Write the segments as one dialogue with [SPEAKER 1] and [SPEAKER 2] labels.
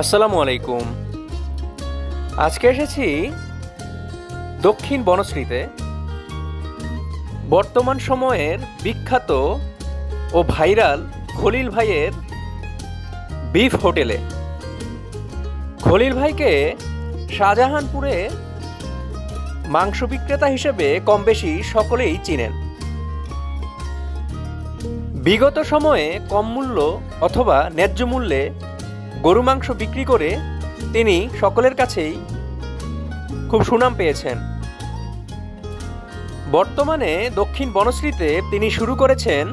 [SPEAKER 1] আসসালামু আলাইকুম। আজকে এসেছি দক্ষিণ বনশ্রীতে। বর্তমান সময়ের বিখ্যাত ও ভাইরাল খলিল ভাইয়ের বিফ হোটেলে। খলিল ভাইকে শাহজাহানপুরে মাংস বিক্রেতা হিসেবে কম বেশি সকলেই চিনেন। বিগত সময়ে কম মূল্য অথবা ন্যায্য মূল্যে গরু মাংস বিক্রি করে তিনি সকলের কাছেই খুব সুনাম পেয়েছেন। বর্তমানে দক্ষিণ বনশ্রীতে তিনি শুরু করেছেন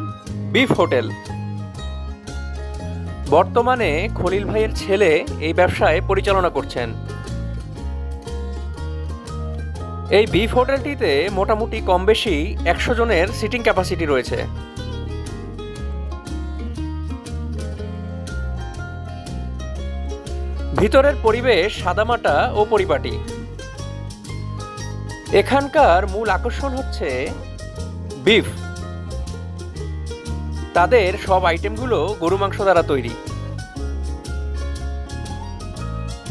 [SPEAKER 1] বিফ হোটেল। বর্তমানে খলিল ভাইয়ের ছেলে এই ব্যবসায় পরিচালনা করছেন। এই বিফ হোটেলটিতে মোটামুটি কম বেশি একশো জনের সিটিং ক্যাপাসিটি রয়েছে। ভিতরের পরিবেশ, সাদামাটা ও পরিপাটি। এখানকার মূল আকর্ষণ হচ্ছে বিফ। তাদের সব আইটেমগুলো গরু মাংস দ্বারা তৈরি।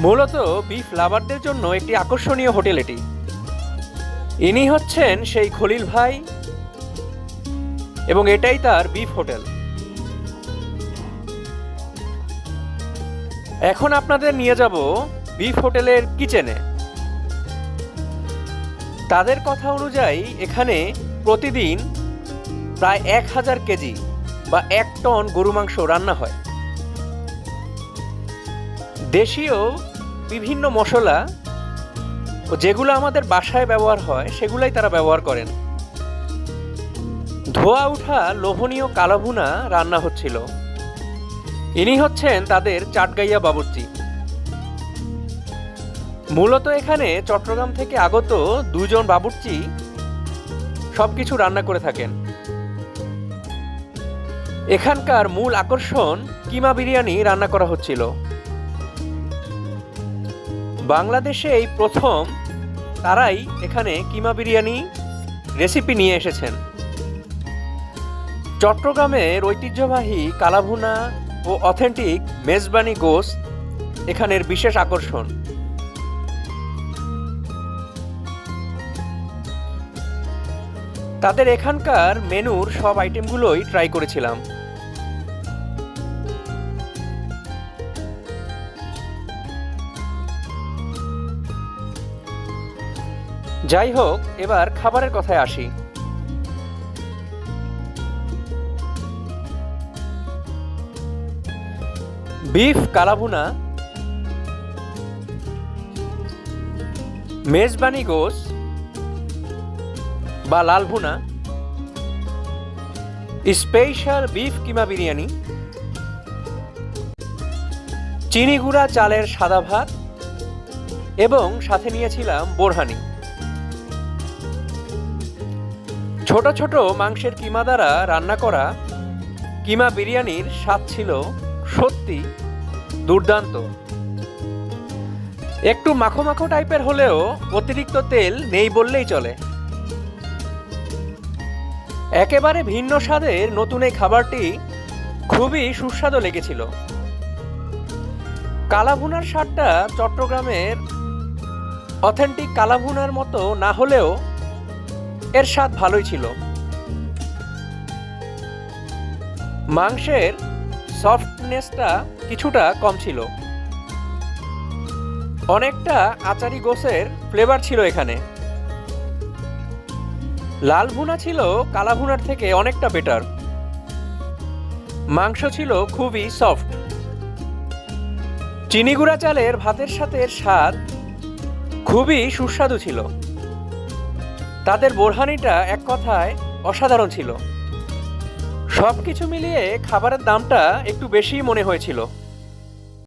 [SPEAKER 1] মূলত বিফ লাভারদের জন্য একটি আকর্ষণীয় হোটেল এটি। ইনি হচ্ছেন সেই খলিল ভাই এবং এটাই তার বিফ হোটেল। এখন আপনাদের নিয়ে যাব বিফ হোটেলের কিচেনে। তাদের কথা অনুযায়ী এখানে প্রতিদিন প্রায় এক হাজার কেজি বা এক টন গরু মাংস রান্না হয়। দেশীয় বিভিন্ন মশলা যেগুলো আমাদের বাসায় ব্যবহার হয়, সেগুলাই তারা ব্যবহার করেন। ধোয়া ওঠা লোভনীয় কালাভুনা রান্না হচ্ছিল। ইনি হচ্ছেন তাদের চাটগাইয়া বাবুর্চি। মূলত এখানে চট্টগ্রাম থেকে আগত দুজন বাবুর্চি সবকিছু রান্না করে থাকেন। এখানকার মূল আকর্ষণ কিমা বিরিয়ানি রান্না করা হচ্ছিল। বাংলাদেশে এই প্রথম তারাই এখানে কিমা বিরিয়ানি রেসিপি নিয়ে এসেছেন। চট্টগ্রামের ঐতিহ্যবাহী কালাভুনা ও অথেন্টিক মেজবানি গোস এখানের বিশেষ আকর্ষণ। তাদের এখানকার মেনুর সব আইটেমগুলোই ট্রাই করেছিলাম। যাই হোক, এবার খাবারের কথায় আসি। বিফ, কালাভুনা, মেজবানি গোস বা লাল ভুনা স্পেশাল বিফ কিমা বিরিয়ানি, চিনি গুঁড়া চালের সাদা ভাত এবং সাথে নিয়েছিলাম বোরহানি। ছোট ছোট মাংসের কিমা দ্বারা রান্না করা কিমা বিরিয়ানির স্বাদ ছিল সত্যি দুর্দান্ত। একটু মাখো মাখো টাইপের হলেও অতিরিক্ত তেল নেই বললেই চলে। একেবারে ভিন্ন স্বাদের নতুন এই খাবারটি খুবই সুস্বাদু লেগেছিল। কালাভুনার স্বাদটা চট্টগ্রামের অথেন্টিক কালাভুনার মতো না হলেও এর স্বাদ ভালোই ছিল। মাংসের সফটনেসটা কিছুটা কম ছিল। অনেকটা আচারি গোসের ফ্লেভার ছিল এখানে। লাল ভুনা ছিল, কালা ভুনার থেকে অনেকটা বেটার মাংস ছিল খুবই সফট চিনি গুঁড়া চালের ভাতের সাথে স্বাদ খুবই সুস্বাদু ছিল। তাদের বোরহানিটা এক কথায় অসাধারণ ছিল। সব কিছু মিলিয়ে খাবারের দামটা একটু বেশিই মনে হয়েছিল।